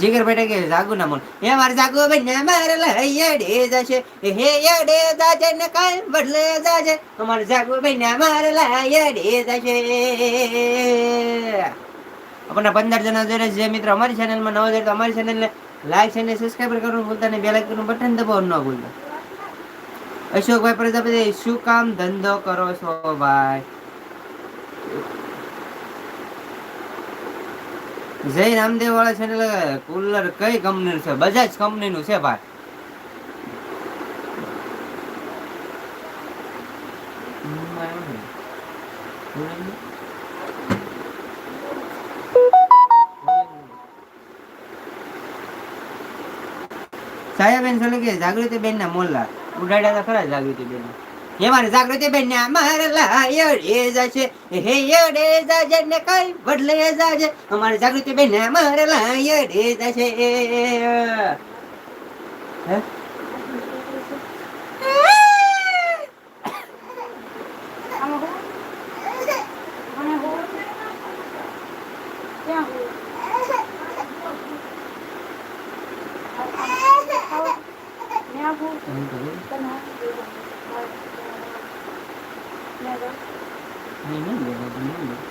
જીગર બેટા કે જાગુ ના મન. એ મારે જાગુ ભાઈ મારે લઈડે જશે. હે યડે જાજે ને કાઈ બદલે જાજે અમારે જાગુ ભાઈ, ને મારે લઈડે જશે. આપણા પંદર જણા જોડે જે મિત્ર. અમારી ચેનલમાં નવા જોડે તો અમારી ચેનલને લાઈક અને સબસ્ક્રાઈબ કરવાનું ભૂલતા નહીં. બેલ આઇકનનું બટન દબાવવાનું ન ભૂલતા. અશોકભાઈ પ્રજાપતિ, શું કામ ધંધો કરો છો ભાઈ? જય રામદેવ વાળા છે એટલે કુલર કઈ કંપનીનું છે? બજાજ કંપનીનું છે ભાઈ. સાયાબેન સોલંકી જાગૃતિ બેન ના મોલ્લા. ઉડાડ્યા ખરા જાગૃતિ બેન એ મારી જાગૃતિ બેન ને લાયો લાયડે છે હે યડે જાજે ને કઈ બદલે જાજે. અમારી જાગૃતિ બેન ને લાયો લાયડે જાશે. હે? નહીં, નહીં લેવા, નહીં લેવા,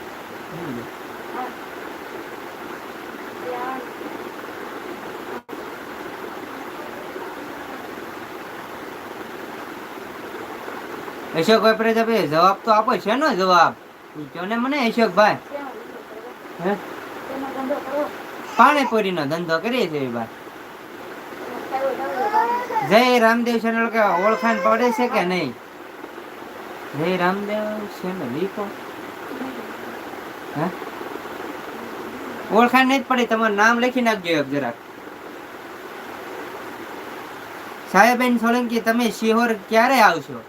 નહીં લેવા. અશોકભાઈ પ્રજાપતિ જવાબ તો આપો છે ને જવાબ? ને મને અશોકભાઈ હે? પાણીપુરી નો ધંધો કરીએ છીએ ભાઈ. જય રામદેવ ચેનલ કે ઓળખાણ પડે છે કે નહીં? જય રામદેવ ચેનલ લીખો હે ઓળખાણ નહીં પડી તમારું નામ લખી નાખજો એક જરાક સાહેબેન સોલંકી તમે શિહોર ક્યારે આવશો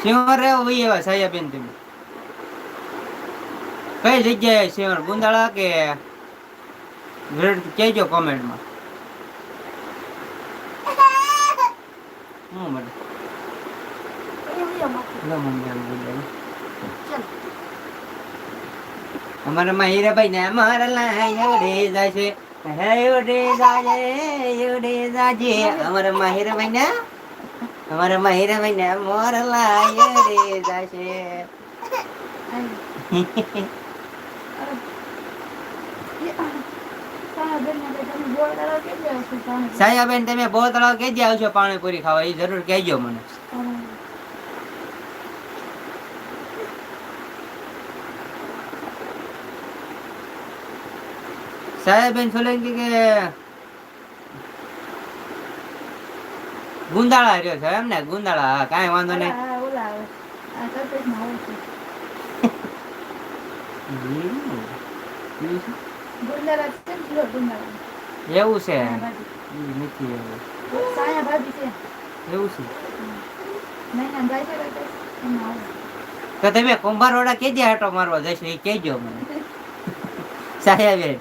શિહોર રહેવો વહી એવા સાહેબેન તમે કઈ જગ્યાએ શિહોર ગુંદાળા કે કહેજો કોમેન્ટમાં હું મળે અમારા માં હીરાભાઈ ને અમારા લાયડે જાશે. હેડે જાજે ઉડે જાજે અમારા માં હીરાભાઈ ને અમારા માં હીરાભાઈ ને અમારા લાયડે જાશે. સાયાબેન તમે બહુ તળાવ કેજી આવશો પાણીપુરી ખાવા? એ જરૂર કહેજો મને. સાહેબેન સોલંકી કે ગુંદાળા રહ્યો છે એમ ને? ગુંદાળા કઈ વાંધો નહીં. એવું છે? નથી એવું. એવું છે? તો તમે કુંભારવાડા કેજે આટો મારવા જશો એ કહેજો મને. સાહેબેન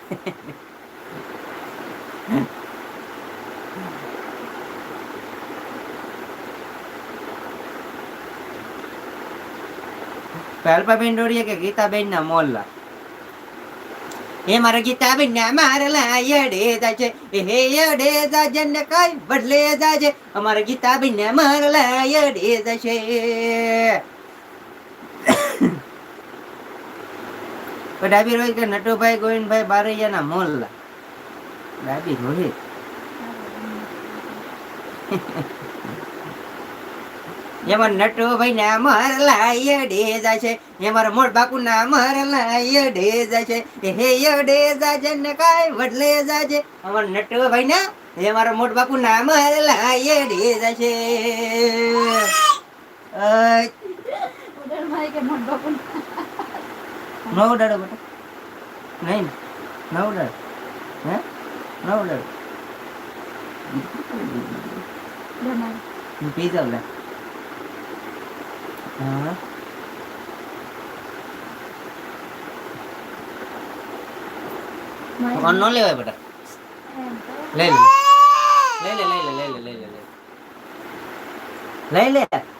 અલ્પાબેન ડોડિયા કે ગીતાબેન ના મોલ્લા? એ મારા ગીતાબેન ના મારે યડે દાજે હે યડે જાજે, ને કઈ બદલે દાજે અમારા ગીતાબેન ને મારે યડે દાજે ડાબી રોહિત કે નટુભાઈ ગોવિંદભાઈ બારૈયા ના મોલ્લા? ડાબી રોહિત? એમાં નટુભાઈ ના જાય છે. એ એમાં મોટ બાપુ ના જાય છે. હે યડે છે ને કાઈ જાય છે. અમાર નટુભાઈ ના એ મારા મોટ બાપુ ના મર લાયડે જાશે અ ન ઉડાડો બેટા. નહીં ન ઉડાડ. હે? નવ ડડ પી જાવ લે. હા ફોન ન લેવાય બેટા લઈ લે લઈ લે લઈ